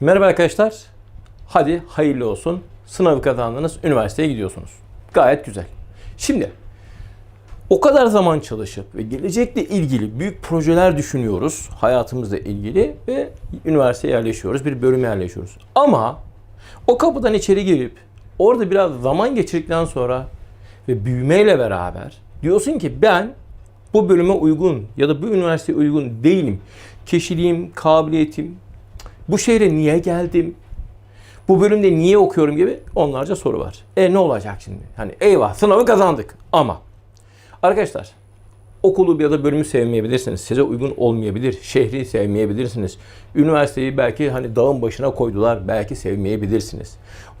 Merhaba arkadaşlar. Hadi hayırlı olsun. Sınavı kazandınız, üniversiteye gidiyorsunuz. Gayet güzel. Şimdi o kadar zaman çalışıp ve gelecekle ilgili büyük projeler düşünüyoruz hayatımızla ilgili ve üniversiteye yerleşiyoruz, bir bölüme yerleşiyoruz. Ama o kapıdan içeri girip orada biraz zaman geçirdikten sonra ve büyümeyle beraber diyorsun ki ben bu bölüme uygun ya da bu üniversiteye uygun değilim. Kişiliğim, kabiliyetim, bu şehre niye geldim? Bu bölümde niye okuyorum gibi onlarca soru var. E ne olacak şimdi? Hani eyvah sınavı kazandık ama arkadaşlar okulu ya da bölümü sevmeyebilirsiniz. Size uygun olmayabilir. Şehri sevmeyebilirsiniz. Üniversiteyi belki hani dağın başına koydular. Belki sevmeyebilirsiniz.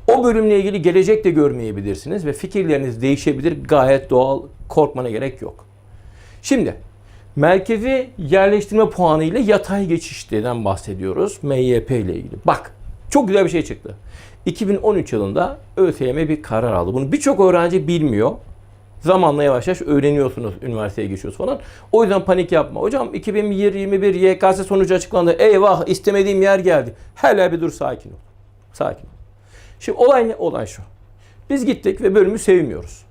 O bölümle ilgili gelecek de görmeyebilirsiniz ve fikirleriniz değişebilir. Gayet doğal. Korkmana gerek yok. Şimdi merkezi yerleştirme puanı ile yatay geçişten bahsediyoruz. MYP ile ilgili. Bak çok güzel bir şey çıktı. 2013 yılında ÖSYM bir karar aldı. Bunu birçok öğrenci bilmiyor. Zamanla yavaş yavaş öğreniyorsunuz, üniversiteye geçiyorsunuz falan. O yüzden panik yapma. Hocam 2021 YKS sonucu açıklandı. Eyvah istemediğim yer geldi. Hele bir dur sakin ol. Sakin ol. Şimdi olay ne? Olay şu. Biz gittik ve bölümü sevmiyoruz.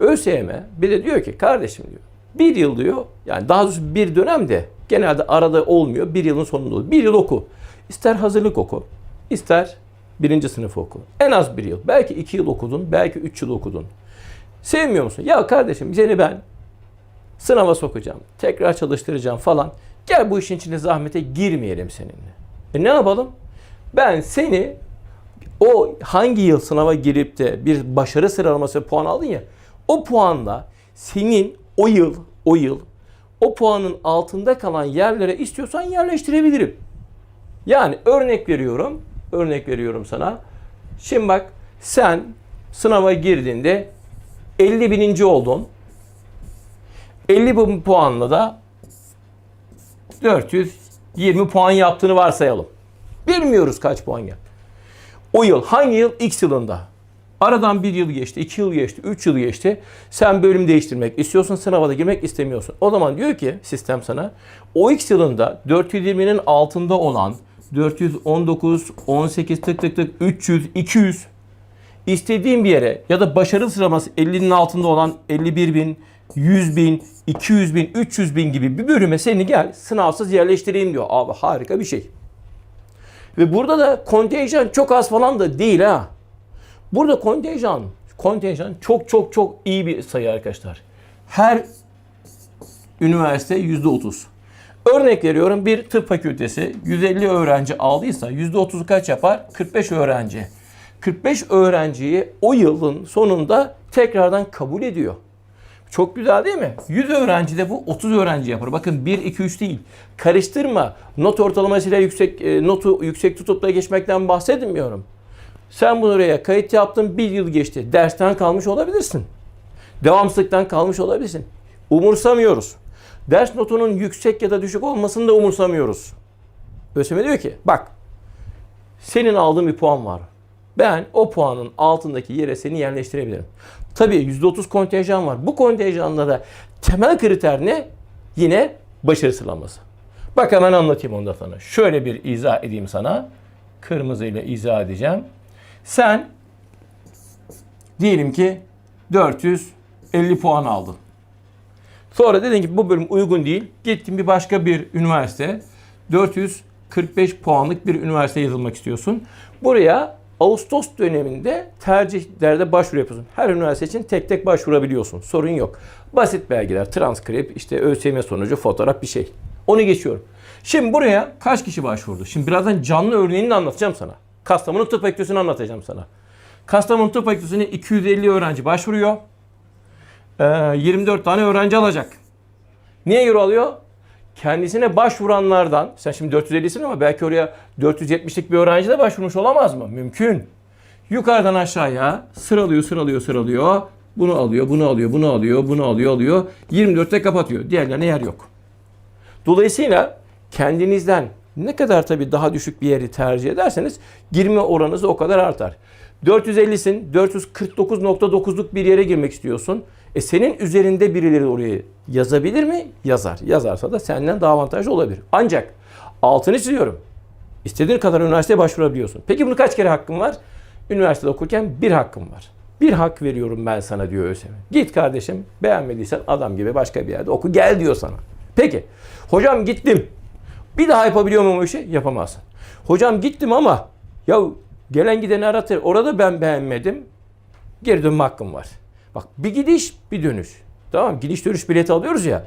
ÖSYM bir de diyor ki kardeşim diyor. Bir yıl diyor yani daha doğrusu bir dönem de genelde arada olmuyor. Bir yılın sonunda oluyor. Bir yıl oku. İster hazırlık oku. ister birinci sınıf oku. En az bir yıl. Belki iki yıl okudun. Belki üç yıl okudun. Sevmiyor musun? Ya kardeşim seni ben sınava sokacağım. Tekrar çalıştıracağım falan. Gel bu işin içine zahmete girmeyelim seninle. E ne yapalım? Ben seni o hangi yıl sınava girip de bir başarı sıralaması puan aldın ya o puanla senin o yıl o yıl o puanın altında kalan yerlere istiyorsan yerleştirebilirim. Yani örnek veriyorum. Örnek veriyorum sana. Şimdi bak sen sınava girdiğinde 50 bininci oldun. 50 bin puanla da 420 puan yaptığını varsayalım. Bilmiyoruz kaç puan yaptı. O yıl hangi yıl? X yılında. Aradan bir yıl geçti, iki yıl geçti, üç yıl geçti. Sen bölüm değiştirmek istiyorsun, sınava da girmek istemiyorsun. O zaman diyor ki sistem sana, o X yılında 420'nin altında olan 419, 18 tık tık tık 300, 200 istediğin bir yere ya da başarı sıralaması 50'nin altında olan 51 bin, 100 bin, 200 bin, 300 bin gibi bir bölüme seni gel sınavsız yerleştireyim diyor. Abi harika bir şey. Ve burada da kontenjan çok az falan da değil ha. Burada kontenjan, kontenjan çok çok çok iyi bir sayı arkadaşlar. Her üniversite yüzde otuz. Örnek veriyorum bir tıp fakültesi 150 öğrenci aldıysa yüzde otuzu kaç yapar? 45 öğrenci. 45 öğrenciyi o yılın sonunda tekrardan kabul ediyor. Çok güzel değil mi? 100 öğrenci de bu 30 öğrenci yapar. Bakın 1, 2, 3 değil. Karıştırma. Not ortalamasıyla yüksek e, notu yüksek tutup da geçmekten bahsetmiyorum. Sen bunu oraya kayıt yaptın, bir yıl geçti. Dersten kalmış olabilirsin. Devamsızlıktan kalmış olabilirsin. Umursamıyoruz. Ders notunun yüksek ya da düşük olmasını da umursamıyoruz. ÖSYM diyor ki bak senin aldığın bir puan var. Ben o puanın altındaki yere seni yerleştirebilirim. Tabii %30 kontenjan var. Bu kontenjanda da temel kriter ne? Yine başarı sıralaması. Bak hemen anlatayım onu da sana. Şöyle bir izah edeyim sana. Kırmızıyla izah edeceğim. Sen diyelim ki 450 puan aldın. Sonra dedin ki bu bölüm uygun değil. Gittin bir başka bir üniversite. 445 puanlık bir üniversiteye yazılmak istiyorsun. Buraya Ağustos döneminde tercihlerde başvuru yapıyorsun. Her üniversite için tek tek başvurabiliyorsun. Sorun yok. Basit belgeler, transkript, işte ÖSYM sonucu, fotoğraf bir şey. Onu geçiyorum. Şimdi buraya kaç kişi başvurdu? Şimdi birazdan canlı örneğini de anlatacağım sana. Kastamonu Tıp Fakültesi'ni anlatacağım sana. Kastamonu Tıp Fakültesi'ne 250 öğrenci başvuruyor. Ee, 24 tane öğrenci alacak. Niye göre alıyor? Kendisine başvuranlardan, sen şimdi 450'sin ama belki oraya 470'lik bir öğrenci de başvurmuş olamaz mı? Mümkün. Yukarıdan aşağıya sıralıyor, sıralıyor, sıralıyor. Bunu alıyor, bunu alıyor, bunu alıyor, bunu alıyor, alıyor. 24'te kapatıyor. Diğerlerine yer yok. Dolayısıyla kendinizden ne kadar tabii daha düşük bir yeri tercih ederseniz girme oranınız o kadar artar. 450'sin 449.9'luk bir yere girmek istiyorsun. E senin üzerinde birileri oraya yazabilir mi? Yazar. Yazarsa da senden daha avantajlı olabilir. Ancak altını çiziyorum. İstediğin kadar üniversiteye başvurabiliyorsun. Peki bunu kaç kere hakkın var? Üniversitede okurken bir hakkım var. Bir hak veriyorum ben sana diyor ÖSYM. Git kardeşim beğenmediysen adam gibi başka bir yerde oku gel diyor sana. Peki hocam gittim. Bir daha yapabiliyor muyum o işi? Yapamazsın. Hocam gittim ama ya gelen gideni aratır. Orada ben beğenmedim. Geri dönme hakkım var. Bak bir gidiş bir dönüş. Tamam? Gidiş dönüş bileti alıyoruz ya.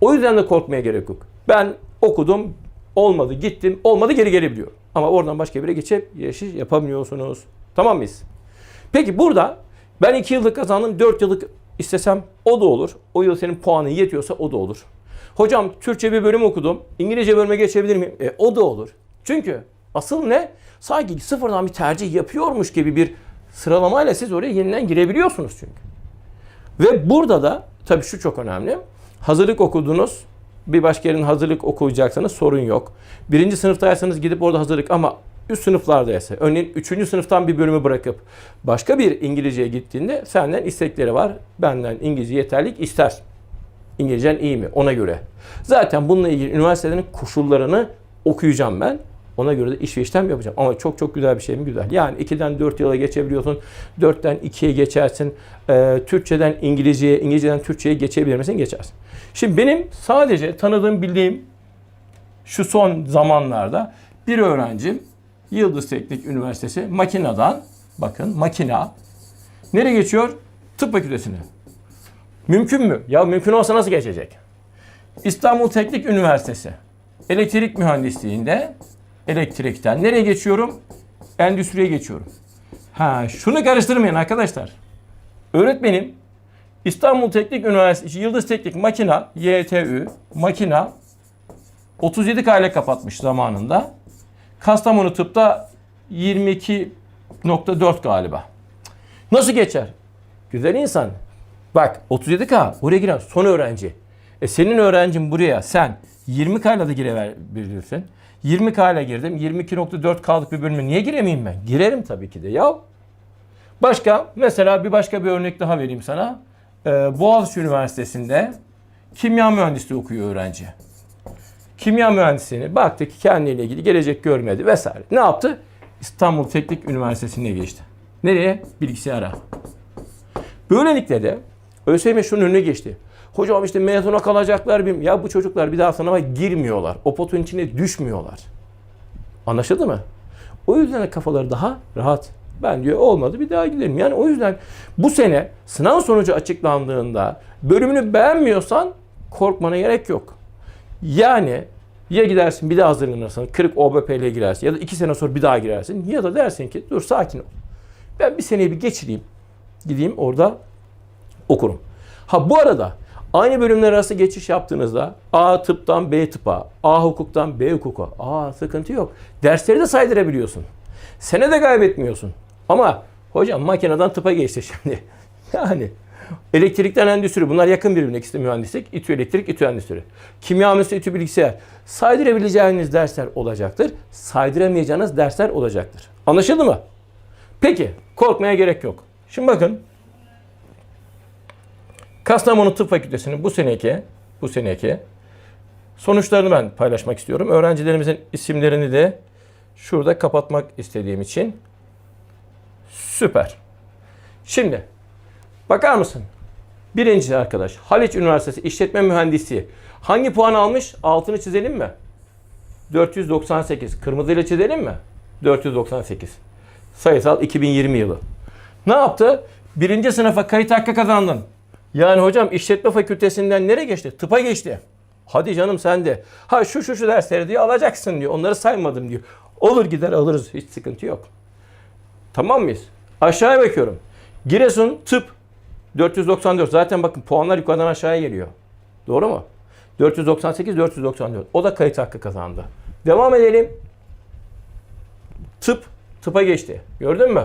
O yüzden de korkmaya gerek yok. Ben okudum, olmadı, gittim, olmadı geri gelebiliyorum. Ama oradan başka bir geçip geçiş yapamıyorsunuz. Tamam mıyız? Peki burada ben 2 yıllık kazandım, 4 yıllık istesem o da olur. O yıl senin puanın yetiyorsa o da olur. Hocam Türkçe bir bölüm okudum, İngilizce bölüme geçebilir miyim? E, o da olur. Çünkü asıl ne? Sanki sıfırdan bir tercih yapıyormuş gibi bir sıralamayla siz oraya yeniden girebiliyorsunuz çünkü. Ve burada da tabii şu çok önemli. Hazırlık okudunuz. Bir başka yerin hazırlık okuyacaksanız sorun yok. Birinci sınıftaysanız gidip orada hazırlık ama üst sınıflardaysa örneğin üçüncü sınıftan bir bölümü bırakıp başka bir İngilizceye gittiğinde senden istekleri var. Benden İngilizce yeterlik ister. İngilizcen iyi mi? Ona göre. Zaten bununla ilgili üniversitelerin koşullarını okuyacağım ben. Ona göre de iş ve işlem yapacağım. Ama çok çok güzel bir şey mi? Güzel. Yani 2'den 4 yıla geçebiliyorsun. 4'ten 2'ye geçersin. Ee, Türkçeden İngilizceye, İngilizceden Türkçe'ye geçebilir misin? Geçersin. Şimdi benim sadece tanıdığım, bildiğim şu son zamanlarda bir öğrencim Yıldız Teknik Üniversitesi makineden bakın makina nereye geçiyor? Tıp fakültesine. Mümkün mü? Ya mümkün olsa nasıl geçecek? İstanbul Teknik Üniversitesi elektrik mühendisliğinde elektrikten nereye geçiyorum? Endüstriye geçiyorum. Ha şunu karıştırmayın arkadaşlar. Öğretmenim İstanbul Teknik Üniversitesi Yıldız Teknik Makina YTÜ Makina 37 kale kapatmış zamanında. Kastamonu Tıp'ta 22.4 galiba. Nasıl geçer? Güzel insan. Bak 37K oraya giren son öğrenci. E senin öğrencin buraya sen 20 k ile de girebilirsin. 20 k ile girdim. 22.4 K'lık bir bölüme niye giremeyeyim ben? Girerim tabii ki de. Ya Başka mesela bir başka bir örnek daha vereyim sana. Ee, Boğaziçi Üniversitesi'nde kimya mühendisliği okuyor öğrenci. Kimya mühendisliğine baktı ki kendiyle ilgili gelecek görmedi vesaire. Ne yaptı? İstanbul Teknik Üniversitesi'ne geçti. Nereye? Bilgisayara. Böylelikle de ÖSYM şunun önüne geçti. Hocam işte mezuna kalacaklar. Bir... Ya bu çocuklar bir daha sınava girmiyorlar. O potun içine düşmüyorlar. Anlaşıldı mı? O yüzden de kafaları daha rahat. Ben diyor olmadı bir daha gidelim. Yani o yüzden bu sene sınav sonucu açıklandığında bölümünü beğenmiyorsan korkmana gerek yok. Yani ya gidersin bir daha hazırlanırsın. Kırık OBP ile girersin ya da iki sene sonra bir daha girersin. Ya da dersin ki dur sakin ol. Ben bir seneyi bir geçireyim. Gideyim orada okurum. Ha bu arada aynı bölümler arası geçiş yaptığınızda A tıptan B tıpa, A hukuktan B hukuka. Aa sıkıntı yok. Dersleri de saydırabiliyorsun. Sene de kaybetmiyorsun. Ama hocam makineden tıpa geçti şimdi. Yani elektrikten endüstri bunlar yakın birbirine ikisi mühendislik. İTÜ elektrik, İTÜ endüstri. Kimya mühendisliği, İTÜ bilgisayar. Saydırabileceğiniz dersler olacaktır. Saydıramayacağınız dersler olacaktır. Anlaşıldı mı? Peki korkmaya gerek yok. Şimdi bakın. Kastamonu Tıp Fakültesi'nin bu seneki bu seneki sonuçlarını ben paylaşmak istiyorum. Öğrencilerimizin isimlerini de şurada kapatmak istediğim için süper. Şimdi bakar mısın? Birinci arkadaş Haliç Üniversitesi İşletme Mühendisliği hangi puan almış? Altını çizelim mi? 498. Kırmızıyla çizelim mi? 498. Sayısal 2020 yılı. Ne yaptı? Birinci sınıfa kayıt hakkı kazandın. Yani hocam işletme fakültesinden nereye geçti? Tıpa geçti. Hadi canım sen de. Ha şu şu şu dersleri diyor alacaksın diyor. Onları saymadım diyor. Olur gider alırız. Hiç sıkıntı yok. Tamam mıyız? Aşağıya bakıyorum. Giresun tıp 494. Zaten bakın puanlar yukarıdan aşağıya geliyor. Doğru mu? 498 494. O da kayıt hakkı kazandı. Devam edelim. Tıp tıpa geçti. Gördün mü?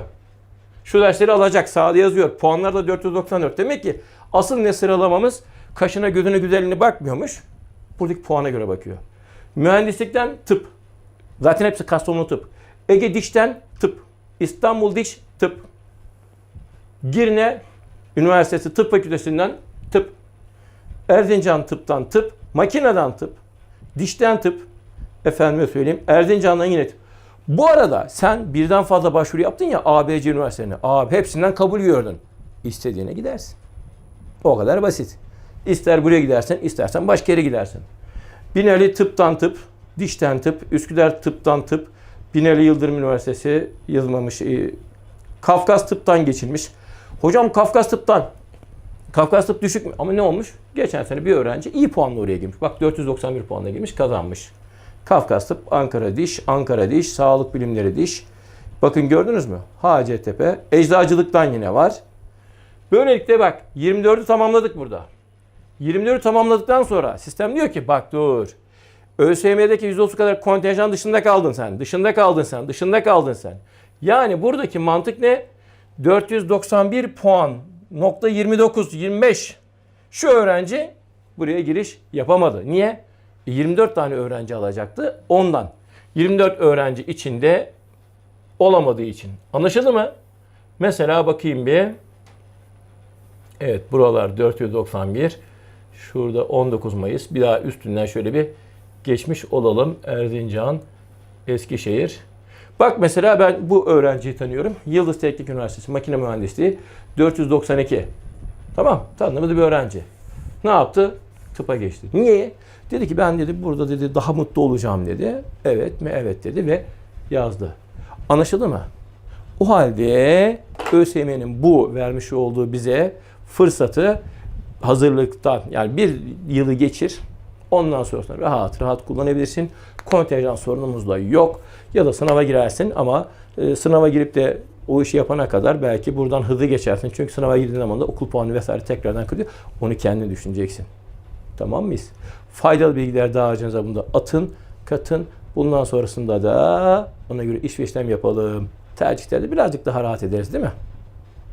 Şu dersleri alacak. Sağda yazıyor. Puanlar da 494. Demek ki asıl ne sıralamamız kaşına gözüne güzelliğine bakmıyormuş. Buradaki puana göre bakıyor. Mühendislikten tıp. Zaten hepsi Kastamonu tıp. Ege Diş'ten tıp. İstanbul Diş tıp. Girne Üniversitesi Tıp Fakültesinden tıp. Erzincan tıptan tıp. Makineden tıp. Dişten tıp. Efendime söyleyeyim. Erzincan'dan yine tıp. Bu arada sen birden fazla başvuru yaptın ya ABC üniversitelerine. Abi hepsinden kabul gördün. İstediğine gidersin. O kadar basit. İster buraya gidersen, istersen başka yere gidersin. Binali tıptan tıp, dişten tıp, Üsküdar tıptan tıp, Binali Yıldırım Üniversitesi yazılmamış, e, Kafkas tıptan geçilmiş. Hocam Kafkas tıptan, Kafkas tıp düşük mü? Ama ne olmuş? Geçen sene bir öğrenci iyi puanla oraya girmiş. Bak 491 puanla girmiş, kazanmış. Kafkas tıp, Ankara diş, Ankara diş, sağlık bilimleri diş. Bakın gördünüz mü? Hacettepe, eczacılıktan yine var. Böylelikle bak 24'ü tamamladık burada. 24'ü tamamladıktan sonra sistem diyor ki bak dur. ÖSYM'deki %30 kadar kontenjan dışında kaldın sen. Dışında kaldın sen. Dışında kaldın sen. Yani buradaki mantık ne? 491 puan nokta 29 25 şu öğrenci buraya giriş yapamadı. Niye? E, 24 tane öğrenci alacaktı ondan. 24 öğrenci içinde olamadığı için. Anlaşıldı mı? Mesela bakayım bir. Evet buralar 491. Şurada 19 Mayıs. Bir daha üstünden şöyle bir geçmiş olalım. Erzincan, Eskişehir. Bak mesela ben bu öğrenciyi tanıyorum. Yıldız Teknik Üniversitesi Makine Mühendisliği 492. Tamam tanıdığımız bir öğrenci. Ne yaptı? Tıpa geçti. Niye? Dedi ki ben dedi burada dedi daha mutlu olacağım dedi. Evet mi? Evet dedi ve yazdı. Anlaşıldı mı? O halde ÖSYM'nin bu vermiş olduğu bize fırsatı hazırlıktan yani bir yılı geçir. Ondan sonrasında rahat rahat kullanabilirsin. Kontenjan sorunumuz da yok. Ya da sınava girersin ama e, sınava girip de o işi yapana kadar belki buradan hızlı geçersin. Çünkü sınava girdiğin zaman da okul puanı vesaire tekrardan kırıyor. Onu kendin düşüneceksin. Tamam mıyız? Faydalı bilgiler dağarcığınıza bunda atın, katın. Bundan sonrasında da ona göre iş ve işlem yapalım. Tercihlerde birazcık daha rahat ederiz değil mi?